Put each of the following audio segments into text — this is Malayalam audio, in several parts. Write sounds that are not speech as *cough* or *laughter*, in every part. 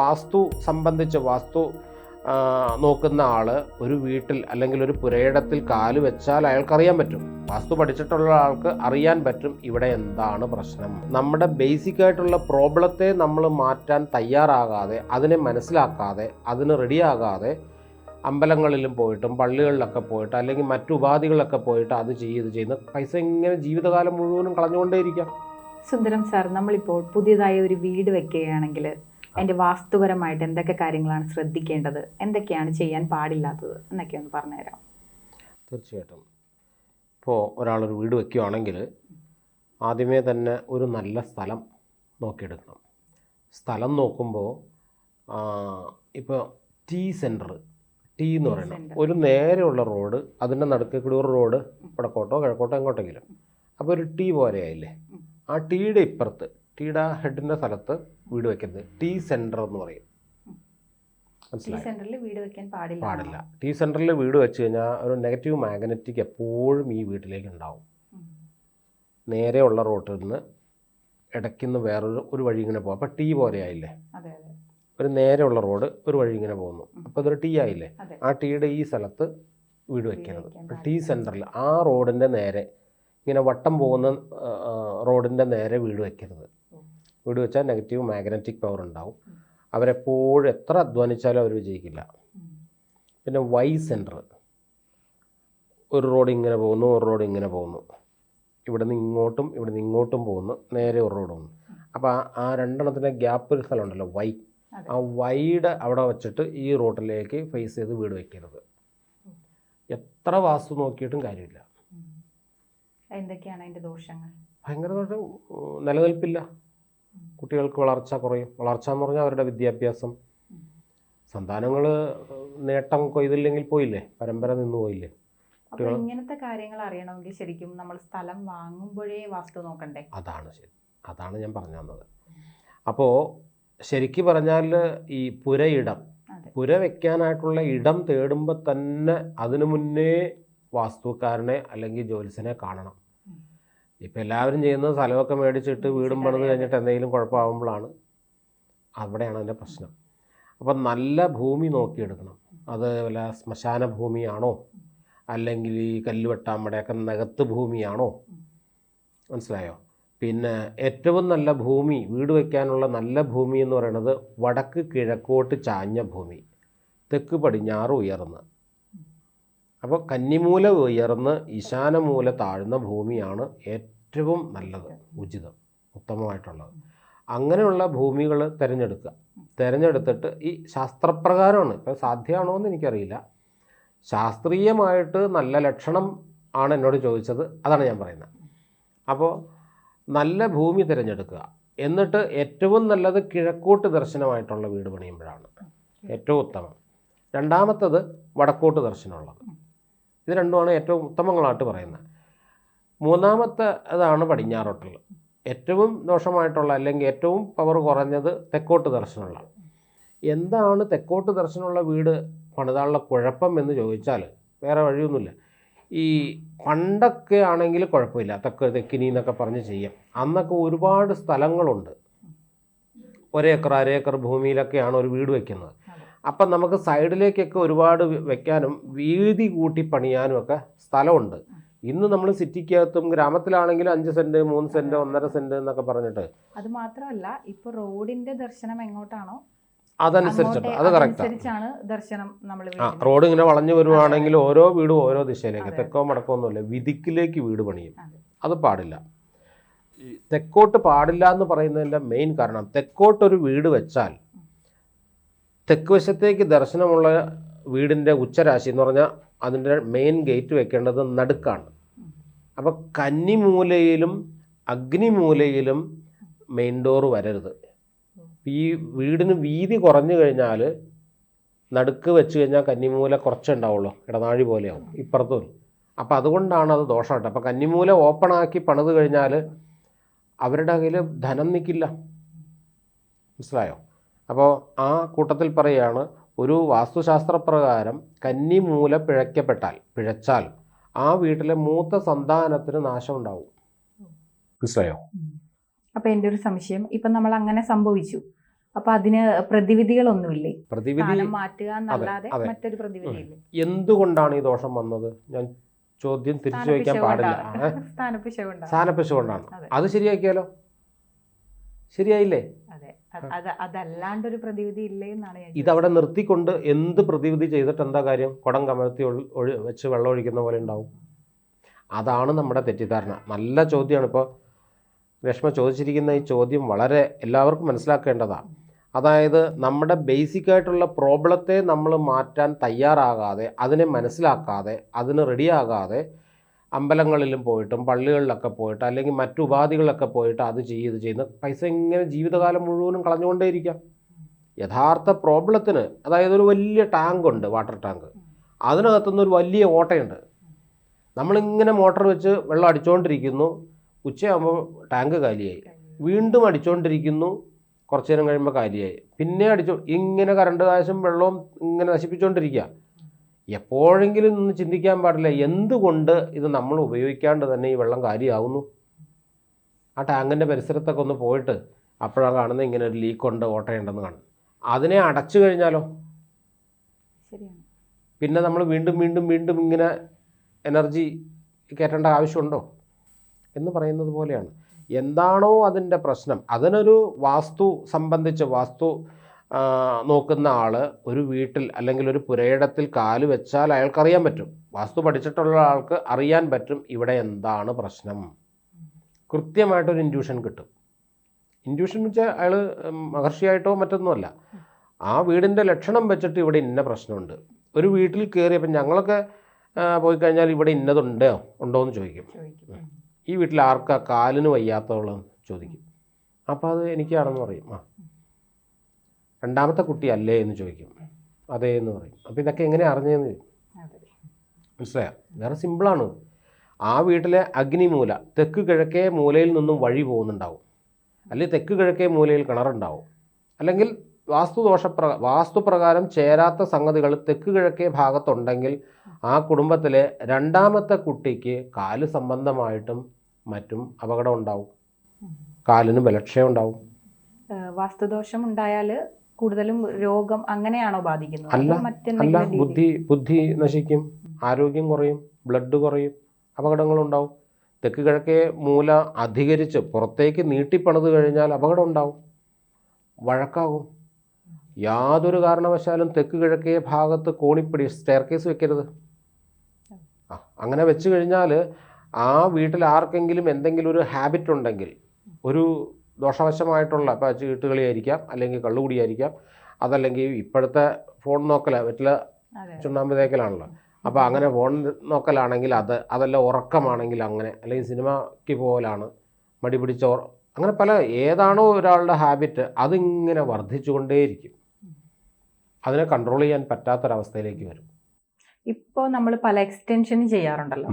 വാസ്തു സംബന്ധിച്ച വാസ്തു നോക്കുന്ന ആൾ ഒരു വീട്ടിൽ അല്ലെങ്കിൽ ഒരു പുരയിടത്തിൽ കാൽ വെച്ചാൽ അയാൾക്കറിയാൻ പറ്റും. വാസ്തു പഠിച്ചിട്ടുള്ള ആൾക്ക് അറിയാൻ പറ്റും ഇവിടെ എന്താണ് പ്രശ്നം. നമ്മുടെ ബേസിക് ആയിട്ടുള്ള പ്രോബ്ലത്തെ നമ്മൾ മാറ്റാൻ തയ്യാറാകാതെ അതിനെ മനസ്സിലാക്കാതെ അതിന് റെഡിയാകാതെ അമ്പലങ്ങളിലും പോയിട്ടും പള്ളികളിലൊക്കെ പോയിട്ട് അല്ലെങ്കിൽ മറ്റു ഉപാധികളിലൊക്കെ പോയിട്ട് അത് ചെയ്ത് ചെയ്യുന്ന പൈസ ഇങ്ങനെ ജീവിതകാലം മുഴുവനും കളഞ്ഞുകൊണ്ടേയിരിക്കാം. സുന്ദരം സാർ നമ്മളിപ്പോൾ പുതിയതായ ഒരു വീട് വെക്കുകയാണെങ്കിൽ അതിന്റെ വാസ്തുപരമായിട്ട് എന്തൊക്കെ കാര്യങ്ങളാണ് ശ്രദ്ധിക്കേണ്ടത്? എന്തൊക്കെയാണ് ചെയ്യാൻ പാടില്ലാത്തത്? എന്നൊക്കെ ഒന്ന് പറഞ്ഞുതരാം തീർച്ചയായിട്ടും. ഇപ്പോൾ ഒരാളൊരു വീട് വയ്ക്കുകയാണെങ്കിൽ ആദ്യമേ തന്നെ ഒരു നല്ല സ്ഥലം നോക്കിയെടുക്കണം. സ്ഥലം നോക്കുമ്പോൾ ഇപ്പോൾ ടീ സെന്റർ ടീ എന്ന് പറയുന്നത്. ഒരു നേരെയുള്ള റോഡ് അതിന്റെ നടുക്ക് കൂടി ഒരു റോഡ് വടക്കോട്ടോ കിഴക്കോട്ടോ എങ്ങോട്ടെങ്കിലും. അപ്പോൾ ഒരു ടീ പോലെയായില്ലേ. ആ ടീയുടെ ഇപ്പുറത്ത് ടീയുടെ ഹെഡിന്റെ സ്ഥലത്ത് വീട് വെക്കരുത്. ടീ സെന്റർ എന്ന് പറയും. മനസ്സിലായി? സെന്ററിൽ വീട് വെക്കാൻ പാടില്ല. പാടില്ല. ടീ സെന്ററിൽ വീട് വെച്ച് കഴിഞ്ഞാൽ ഒരു നെഗറ്റീവ് മാഗ്നറ്റിക് എപ്പോഴും ഈ വീട്ടിലേക്ക് ഉണ്ടാവും. നേരെ നേരെയുള്ള റോട്ടിൽ നിന്ന് ഇടയ്ക്കുന്ന് വേറൊരു ഒരു വഴി ഇങ്ങനെ പോകും. അപ്പോൾ ടീ പോലെ ആയില്ലേ? ഒരു നേരെയുള്ള റോഡ് ഒരു വഴി ഇങ്ങനെ പോകുന്നു. അപ്പോൾ അതൊരു ടീ ആയില്ലേ? ആ ടീയുടെ ഈ സ്ഥലത്ത് വീട് വെക്കരുത്. ടീ സെന്ററിൽ ആ റോഡിന്റെ നേരെ ഇങ്ങനെ വട്ടം പോകുന്ന റോഡിന്റെ നേരെ വീട് വെക്കരുത്. വീട് വെച്ചാൽ നെഗറ്റീവ് മാഗ്നറ്റിക് പവർ ഉണ്ടാവും. അവരെപ്പോഴും എത്ര അധ്വാനിച്ചാലും അവർ വിജയിക്കില്ല. പിന്നെ വൈ സെന്റർ ഒരു റോഡ് ഇങ്ങനെ പോകുന്നു ഒരു റോഡ് ഇങ്ങനെ പോകുന്നു. ഇവിടെ നിന്ന് ഇങ്ങോട്ടും ഇവിടെ നിന്ന് ഇങ്ങോട്ടും പോകുന്നു നേരെ ഒരു റോഡ് പോകുന്നു. അപ്പോൾ ആ രണ്ടെണ്ണത്തിന്റെ ഗ്യാപ്പ് ഒരു സ്ഥലമുണ്ടല്ലോ വൈ ആ വൈയുടെ അവിടെ വെച്ചിട്ട് ഈ റോഡിലേക്ക് ഫേസ് ചെയ്ത് വീട് വയ്ക്കരുത് എത്ര വാസ്തു നോക്കിയിട്ടും കാര്യമില്ല. എന്തൊക്കെയാണ് അതിന്റെ ദോഷങ്ങൾ? ഭയങ്കര ദോഷം നിലനിൽപ്പില്ല. കുട്ടികൾക്ക് വളർച്ച കുറയും. വളർച്ച എന്ന് പറഞ്ഞാൽ അവരുടെ വിദ്യാഭ്യാസം. സന്താനങ്ങൾ നേട്ടം കൊയ്തില്ലെങ്കിൽ പോയില്ലേ? പരമ്പര നിന്ന് പോയില്ലേ? അപ്പോൾ ഇങ്ങനത്തെ കാര്യങ്ങൾ അറിയണമെങ്കിൽ ശരിക്കും നമ്മൾ സ്ഥലം വാങ്ങുമ്പോഴേ വാസ്തു നോക്കണ്ടേ? അതാണ് ശരി. അതാണ് ഞാൻ പറഞ്ഞു തന്നത്. അപ്പോൾ ശരിക്കും പറഞ്ഞാൽ ഈ പുരയിടം പുര വെക്കാനായിട്ടുള്ള ഇടം തേടുമ്പോൾ തന്നെ അതിനു മുന്നേ വാസ്തുക്കാരനെ അല്ലെങ്കിൽ ജോലിസിനെ കാണണം. ഇപ്പം എല്ലാവരും ചെയ്യുന്നത് സ്ഥലമൊക്കെ മേടിച്ചിട്ട് വീടും പണിത് കഴിഞ്ഞിട്ട് എന്തെങ്കിലും കുഴപ്പമാകുമ്പോഴാണ് അവിടെയാണ് അതിന്റെ പ്രശ്നം. അപ്പം നല്ല ഭൂമി നോക്കിയെടുക്കണം. അത് വല്ല ശ്മശാന ഭൂമിയാണോ? അല്ലെങ്കിൽ ഈ കല്ലുവെട്ടാമ്പടയൊക്കെ നികത്ത് ഭൂമിയാണോ? മനസ്സിലായോ? പിന്നെ ഏറ്റവും നല്ല ഭൂമി വീട് വയ്ക്കാനുള്ള നല്ല ഭൂമി എന്ന് പറയുന്നത് വടക്ക് കിഴക്കോട്ട് ചാഞ്ഞ ഭൂമി. തെക്ക് പടിഞ്ഞാറ് ഉയർന്ന്. അപ്പോൾ കന്നിമൂല ഉയർന്ന് ഈശാനമൂല താഴ്ന്ന ഭൂമിയാണ് ഏറ്റവും നല്ലത് ഉചിതം ഉത്തമമായിട്ടുള്ളത്. അങ്ങനെയുള്ള ഭൂമികൾ തിരഞ്ഞെടുക്കുക. തിരഞ്ഞെടുത്തിട്ട് ഈ ശാസ്ത്രപ്രകാരമാണ്. ഇപ്പം സാധ്യമാണോ എന്ന് എനിക്കറിയില്ല. ശാസ്ത്രീയമായിട്ട് നല്ല ലക്ഷണം ആണ് എന്നോട് ചോദിച്ചത്. അതാണ് ഞാൻ പറയുന്നത്. അപ്പോൾ നല്ല ഭൂമി തിരഞ്ഞെടുക്കുക. എന്നിട്ട് ഏറ്റവും നല്ലത് കിഴക്കോട്ട് ദർശനമായിട്ടുള്ള വീട് പണിയുമ്പോഴാണ്. ഏറ്റവും ഉത്തമം. രണ്ടാമത്തത് വടക്കോട്ട് ദർശനമുള്ളത്. ഇത് രണ്ടുമാണ് ഏറ്റവും ഉത്തമങ്ങളായിട്ട് പറയുന്നത്. മൂന്നാമത്തെ അതാണ് പടിഞ്ഞാറോട്ടുള്ള ഏറ്റവും ദോഷമായിട്ടുള്ള അല്ലെങ്കിൽ ഏറ്റവും പവർ കുറഞ്ഞത് തെക്കോട്ട് ദർശനമുള്ള. എന്താണ് തെക്കോട്ട് ദർശനമുള്ള വീട്? പണിതാനുള്ള കുഴപ്പം എന്ന് ചോദിച്ചാൽ വേറെ വഴിയൊന്നുമില്ല. ഈ പണ്ടൊക്കെ ആണെങ്കിൽ കുഴപ്പമില്ല. തെക്ക് തെക്കിനി എന്നൊക്കെ പറഞ്ഞ് ചെയ്യാം. അന്നൊക്കെ ഒരുപാട് സ്ഥലങ്ങളുണ്ട്. ഒരേക്കർ അരേക്കർ ഭൂമിയിലൊക്കെയാണ് ഒരു വീട് വെക്കുന്നത്. അതെ. അപ്പം നമുക്ക് സൈഡിലേക്കൊക്കെ ഒരുപാട് വെക്കാനും വീതി കൂട്ടി പണിയാനും ഒക്കെ സ്ഥലമുണ്ട്. ഇന്ന് നമ്മൾ സിറ്റിക്കകത്തും ഗ്രാമത്തിലാണെങ്കിലും അഞ്ച് സെന്റ് മൂന്ന് സെന്റ് ഒന്നര സെന്റ് എന്നൊക്കെ പറഞ്ഞിട്ട്. അത് മാത്രമല്ല ഇപ്പൊ റോഡിന്റെ ദർശനം എങ്ങോട്ടാണോ? അതനുസരിച്ചിട്ട്. അത് കറക്റ്റാണ് ദർശനം നമ്മൾ ആ റോഡ് ഇങ്ങനെ വളഞ്ഞു വരുവാണെങ്കിൽ ഓരോ വീടും ഓരോ ദിശയിലേക്ക്. തെക്കോ മടക്കോ ഒന്നുമില്ല. വിധിക്കിലേക്ക് വീട് പണിയും. അത്. പാടില്ല. തെക്കോട്ട് പാടില്ല എന്ന് പറയുന്നതിന്റെ മെയിൻ കാരണം തെക്കോട്ടൊരു വീട് വെച്ചാൽ തെക്ക് വശത്തേക്ക് ദർശനമുള്ള വീടിന്റെ ഉച്ചരാശി എന്ന് പറഞ്ഞാൽ അതിന്റെ മെയിൻ ഗേറ്റ് വെക്കേണ്ടത് നടുക്കാണ്. അപ്പോൾ കന്നിമൂലയിലും അഗ്നിമൂലയിലും മെയിൻ ഡോർ വരരുത്. ഈ വീടിന് വീതി കുറഞ്ഞു കഴിഞ്ഞാൽ നടുക്ക് വെച്ച് കഴിഞ്ഞാൽ കന്നിമൂല കുറച്ചേ ഉണ്ടാവുള്ളൂ. ഇടനാഴി പോലെയാവും ഇപ്പുറത്തും. അപ്പോൾ അതുകൊണ്ടാണ് അത് ദോഷമായിട്ട് അപ്പോൾ കന്നിമൂല ഓപ്പൺ ആക്കി പണിത് കഴിഞ്ഞാൽ അവരുടെ കയ്യിൽ ധനം നിൽക്കില്ല മനസ്സിലായോ? അപ്പോൾ ആ കൂട്ടത്തിൽ പറയുകയാണ് ഒരു വാസ്തുശാസ്ത്രപ്രകാരം കന്നിമൂല പിഴയ്ക്കപ്പെട്ടാൽ പിഴച്ചാൽ ആ വീട്ടിലെ മൂത്ത സന്താനത്തിന് നാശം ഉണ്ടാവും മനസ്സിലായോ അപ്പൊ എന്റെ ഒരു സംശയം. ഇപ്പൊ നമ്മൾ അങ്ങനെ സംഭവിച്ചു. അപ്പൊ അതിന് പ്രതിവിധികളൊന്നുമില്ലേ? പ്രതിവിധി സ്ഥാനം മാറ്റുക എന്നല്ലാതെ മറ്റൊരു പ്രതിവിധിയില്ലേ? എന്തുകൊണ്ടാണ് ഈ ദോഷം വന്നത്? ഞാൻ ചോദ്യം തിരിച്ചു വയ്ക്കാൻ പാടില്ല. സ്ഥാനപ്പിശ കൊണ്ടാണ്. അതെ. ശരിയാക്കിയാലോ? ശരിയായില്ലേ? അതല്ലാണ്ടൊരു പ്രതിവിധി ഇല്ലേ എന്നാണ് ഇതവിടെ നിർത്തിക്കൊണ്ട് എന്ത് പ്രതിവിധി ചെയ്തിട്ട് എന്താ കാര്യം? കുടം കമഴ്ത്തി വെച്ച് വെള്ളം ഒഴിക്കുന്ന പോലെ ഉണ്ടാവും. അതാണ് നമ്മുടെ തെറ്റിദ്ധാരണ. നല്ല ചോദ്യമാണ് ഇപ്പോൾ രശ്മ ചോദിച്ചിരിക്കുന്ന ഈ ചോദ്യം വളരെ എല്ലാവർക്കും മനസ്സിലാക്കേണ്ടതാണ് അതായത് നമ്മുടെ ബേസിക് ആയിട്ടുള്ള പ്രോബ്ലത്തെ നമ്മൾ മാറ്റാൻ തയ്യാറാകാതെ അതിനെ മനസ്സിലാക്കാതെ അതിന് റെഡിയാകാതെ അമ്പലങ്ങളിലും പോയിട്ടും പള്ളികളിലൊക്കെ പോയിട്ട് അല്ലെങ്കിൽ മറ്റു ഉപാധികളിലൊക്കെ പോയിട്ട് അത് ചെയ്ത് ചെയ്യുന്ന പൈസ ഇങ്ങനെ ജീവിതകാലം മുഴുവനും കളഞ്ഞുകൊണ്ടേയിരിക്കാം. യഥാർത്ഥ പ്രോബ്ലത്തിന് അതായത് ഒരു വലിയ ടാങ്ക് ഉണ്ട് വാട്ടർ ടാങ്ക്. അതിനകത്തുനിന്ന് ഒരു വലിയ ഓട്ടയുണ്ട്. നമ്മളിങ്ങനെ മോട്ടർ വെച്ച് വെള്ളം അടിച്ചുകൊണ്ടിരിക്കുന്നു ഉച്ചയാകുമ്പോൾ ടാങ്ക് കാലിയായി. വീണ്ടും അടിച്ചുകൊണ്ടിരിക്കുന്നു കുറച്ചു നേരം കഴിയുമ്പോൾ കാലിയായി. പിന്നെ അടിച്ചു ഇങ്ങനെ കറണ്ട് കാശും വെള്ളവും ഇങ്ങനെ നശിപ്പിച്ചുകൊണ്ടിരിക്കുക എപ്പോഴെങ്കിലും ഒന്ന് ചിന്തിക്കാൻ പാടില്ല. എന്തുകൊണ്ട് ഇത് നമ്മൾ ഉപയോഗിക്കാണ്ട് തന്നെ ഈ വെള്ളം കാര്യമാവുന്നു ആ ടാങ്കിന്റെ പരിസരത്തൊക്കെ ഒന്ന് പോയിട്ട് അപ്പോഴാണ് കാണുന്നത് ഇങ്ങനെ ഒരു ലീക്കുണ്ട് ഓട്ടയുണ്ടെന്ന് കാണും അതിനെ അടച്ചു കഴിഞ്ഞാലോ? പിന്നെ നമ്മൾ വീണ്ടും വീണ്ടും വീണ്ടും ഇങ്ങനെ എനർജി കയറ്റേണ്ട ആവശ്യമുണ്ടോ? എന്ന് പറയുന്നത് പോലെയാണ്. എന്താണോ അതിന്റെ പ്രശ്നം. അതിനൊരു വാസ്തു സംബന്ധിച്ച് വാസ്തു നോക്കുന്ന ആൾ ഒരു വീട്ടിൽ അല്ലെങ്കിൽ ഒരു പുരയിടത്തിൽ കാൽ വെച്ചാൽ അയാൾക്കറിയാൻ പറ്റും. വാസ്തു പഠിച്ചിട്ടുള്ള ആൾക്ക് അറിയാൻ പറ്റും ഇവിടെ എന്താണ് പ്രശ്നം. കൃത്യമായിട്ടൊരു ഇൻഡ്യൂഷൻ കിട്ടും. ഇൻഡ്യൂഷൻ വെച്ചാൽ അയാൾ മഹർഷിയായിട്ടോ മറ്റൊന്നുമല്ല ആ വീടിന്റെ ലക്ഷണം വെച്ചിട്ട് ഇവിടെ ഇന്ന പ്രശ്നമുണ്ട്. ഒരു വീട്ടിൽ കയറിയപ്പോൾ ഞങ്ങളൊക്കെ പോയി കഴിഞ്ഞാൽ ഇവിടെ ഇന്നതുണ്ടോ ഉണ്ടോ എന്ന് ചോദിക്കും. ചോദിക്കും. ഈ വീട്ടിൽ ആർക്കാ കാലിന് വയ്യാത്തവളെന്ന് ചോദിക്കും. അപ്പോൾ അത് എനിക്കാണെന്ന് പറയും. ആ രണ്ടാമത്തെ കുട്ടി അല്ലേ എന്ന് ചോദിക്കും. അതേ എന്ന് പറയും. അപ്പോൾ ഇതൊക്കെ എങ്ങനെ അറിഞ്ഞതെന്ന് ചോദിക്കും. മനസ്സിലായ? വേറെ സിമ്പിളാണ്. ആ വീട്ടിലെ അഗ്നിമൂല തെക്ക് കിഴക്കേ മൂലയിൽ നിന്നും വഴി പോകുന്നുണ്ടാവും. അല്ലെങ്കിൽ തെക്ക് കിഴക്കേ മൂലയിൽ കിണറുണ്ടാവും. അല്ലെങ്കിൽ വാസ്തുദോഷപ്ര വാസ്തുപ്രകാരം ചേരാത്ത സംഗതികൾ തെക്ക് കിഴക്കേ ഭാഗത്തുണ്ടെങ്കിൽ ആ കുടുംബത്തിലെ രണ്ടാമത്തെ കുട്ടിക്ക് കാൽ സംബന്ധമായിട്ടും മറ്റും അപകടം ഉണ്ടാവും. കാലിന് ബലക്ഷയം ഉണ്ടാവും. വാസ്തുദോഷം ഉണ്ടായാൽ കൂടുതലും രോഗം അങ്ങനെയാണോ ബാധിക്കുന്നത്? അല്ല, അല്ല ബുദ്ധി ബുദ്ധി നശിക്കും ആരോഗ്യം കുറയും ബ്ലഡ് കുറയും അപകടങ്ങളുണ്ടാവും. തെക്ക് കിഴക്കേ മൂല അധികരിച്ച് പുറത്തേക്ക് നീട്ടിപ്പണിത് കഴിഞ്ഞാൽ അപകടം ഉണ്ടാവും വഴക്കാകും. യാതൊരു കാരണവശാലും തെക്ക് കിഴക്കേ ഭാഗത്ത് കോണിപ്പിടി സ്റ്റെയർ കേസ് വെക്കരുത്. ആ അങ്ങനെ വെച്ച് കഴിഞ്ഞാൽ ആ വീട്ടിൽ ആർക്കെങ്കിലും എന്തെങ്കിലും ഒരു ഹാബിറ്റ് ഉണ്ടെങ്കിൽ ഒരു ദോഷവശമായിട്ടുള്ള ഇപ്പോൾ ചീട്ടുകളിയായിരിക്കാം അല്ലെങ്കിൽ കള്ളുകുടിയായിരിക്കാം അതല്ലെങ്കിൽ ഇപ്പോഴത്തെ ഫോൺ നോക്കല വെറ്റില ചുണ്ണാമ്പ് തേക്കലാണല്ലോ. അപ്പോൾ അങ്ങനെ ഫോൺ നോക്കലാണെങ്കിൽ അത് അതല്ല ഉറക്കമാണെങ്കിൽ അങ്ങനെ അല്ലെങ്കിൽ സിനിമയ്ക്ക് പോകലാണ് മടി പിടിച്ച അങ്ങനെ പല ഏതാണോ ഒരാളുടെ ഹാബിറ്റ് അതിങ്ങനെ വർദ്ധിച്ചുകൊണ്ടേയിരിക്കും. അതിനെ കൺട്രോൾ ചെയ്യാൻ പറ്റാത്തൊരവസ്ഥയിലേക്ക് വരും. ഇപ്പോൾ നമ്മൾ പല എക്സ്റ്റൻഷൻ ചെയ്യാറുണ്ടല്ലോ.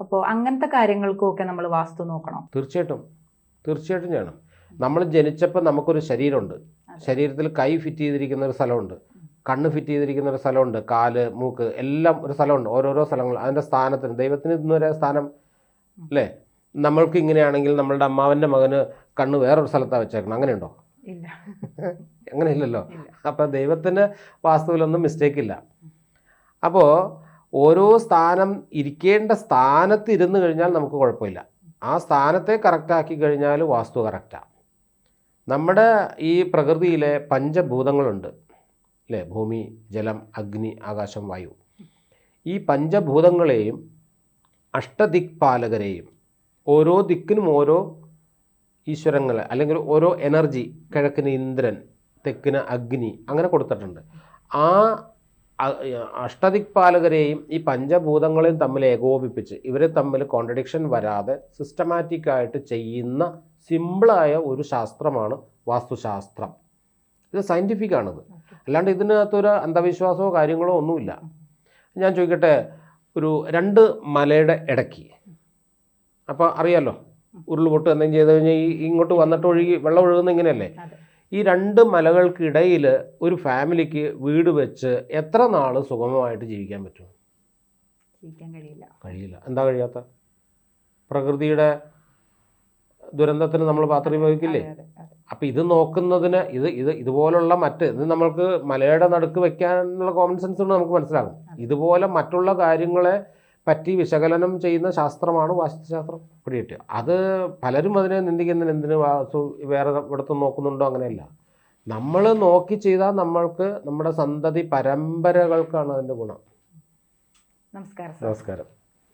അപ്പോൾ അങ്ങനത്തെ കാര്യങ്ങൾക്കും ഒക്കെ നമ്മൾ വാസ്തു നോക്കണം? തീർച്ചയായിട്ടും. തീർച്ചയായിട്ടും ചെയ്യണം. നമ്മൾ ജനിച്ചപ്പോൾ നമുക്കൊരു ശരീരമുണ്ട്. ശരീരത്തിൽ കൈ ഫിറ്റ് ചെയ്തിരിക്കുന്ന ഒരു സ്ഥലമുണ്ട്. കണ്ണ് ഫിറ്റ് ചെയ്തിരിക്കുന്ന ഒരു സ്ഥലമുണ്ട്. കാൽ മൂക്ക് എല്ലാം ഒരു സ്ഥലമുണ്ട്. ഓരോരോ സ്ഥലങ്ങൾ. അതിന്റെ സ്ഥാനത്തിന് ദൈവത്തിന് ഇന്നുവരെ സ്ഥാനം അല്ലേ? നമ്മൾക്ക് ഇങ്ങനെയാണെങ്കിൽ നമ്മളുടെ അമ്മാവന്റെ മകന് കണ്ണ് വേറൊരു സ്ഥലത്താണ് വെച്ചേക്കണം. അങ്ങനെയുണ്ടോ? ഇല്ല. *laughs* അങ്ങനെ ഇല്ലല്ലോ ഇല്ല. അപ്പോൾ ദൈവത്തിന് വാസ്തുവിലൊന്നും മിസ്റ്റേക്ക് ഇല്ല. അപ്പോൾ ഓരോ സ്ഥാനം ഇരിക്കേണ്ട സ്ഥാനത്ത് ഇരുന്ന് കഴിഞ്ഞാൽ നമുക്ക് കുഴപ്പമില്ല. ആ സ്ഥാനത്തെ കറക്റ്റാക്കി കഴിഞ്ഞാൽ വാസ്തു കറക്റ്റാണ് നമ്മുടെ ഈ പ്രകൃതിയിലെ പഞ്ചഭൂതങ്ങളുണ്ട് അല്ലേ? ഭൂമി ജലം അഗ്നി ആകാശം വായു. ഈ പഞ്ചഭൂതങ്ങളെയും അഷ്ടദിക്പാലകരെയും ഓരോ ദിക്കിനും ഓരോ ഈശ്വരങ്ങൾ അല്ലെങ്കിൽ ഓരോ എനർജി കിഴക്കിന് ഇന്ദ്രൻ തെക്കിന് അഗ്നി അങ്ങനെ കൊടുത്തിട്ടുണ്ട്. ആ അഷ്ടദിക്പാലകരെയും ഈ പഞ്ചഭൂതങ്ങളെയും തമ്മിൽ ഏകോപിപ്പിച്ച് ഇവരെ തമ്മിൽ കോൺട്രഡിക്ഷൻ വരാതെ സിസ്റ്റമാറ്റിക്കായിട്ട് ചെയ്യുന്ന സിമ്പിളായ ഒരു ശാസ്ത്രമാണ് വാസ്തുശാസ്ത്രം. ഇത് സയന്റിഫിക് ആണിത്. അല്ലാണ്ട് ഇതിനകത്തൊരു അന്ധവിശ്വാസമോ കാര്യങ്ങളോ ഒന്നുമില്ല. ഞാൻ ചോദിക്കട്ടെ ഒരു രണ്ട് മലയുടെ ഇടയ്ക്ക്. അപ്പോൾ അറിയാലോ ഉരുൾപൊട്ട് എന്തെങ്കിലും ചെയ്ത് കഴിഞ്ഞാൽ ഈ ഇങ്ങോട്ട് വന്നിട്ട് ഒഴുകി വെള്ളം ഒഴുകുന്ന ഇങ്ങനെയല്ലേ? ഈ രണ്ട് മലകൾക്കിടയിൽ ഒരു ഫാമിലിക്ക് വീട് വെച്ച് എത്ര നാൾ സുഗമമായിട്ട് ജീവിക്കാൻ പറ്റും? കഴിയില്ല. കഴിയില്ല. എന്താ കഴിയാത്ത? പ്രകൃതിയുടെ ദുരന്തത്തിന് നമ്മൾ പാത്രം അതെ. അപ്പം ഇത് നോക്കുന്നതിന് ഇത് ഇത് ഇതുപോലുള്ള മറ്റ് ഇത് നമ്മൾക്ക് മലയുടെ നടുക്ക് വെക്കാനുള്ള കോമൺ സെൻസ് കൊണ്ട് നമുക്ക് മനസ്സിലാകും. ഇതുപോലെ മറ്റുള്ള കാര്യങ്ങളെ പറ്റി വിശകലനം ചെയ്യുന്ന ശാസ്ത്രമാണ് വാസ്തുശാസ്ത്രം. പിടികിട്ടുക. അത് പലരും അതിനെ നിന്ദിക്കുന്നതിന് എന്തിന് വാസ്തു വേറെ ഇവിടുത്തെ നോക്കുന്നുണ്ടോ? അങ്ങനെയല്ല. നമ്മൾ നോക്കി ചെയ്താൽ നമ്മൾക്ക് നമ്മുടെ സന്തതി പരമ്പരകൾക്കാണ് അതിന്റെ ഗുണം. നമസ്കാരം നമസ്കാരം.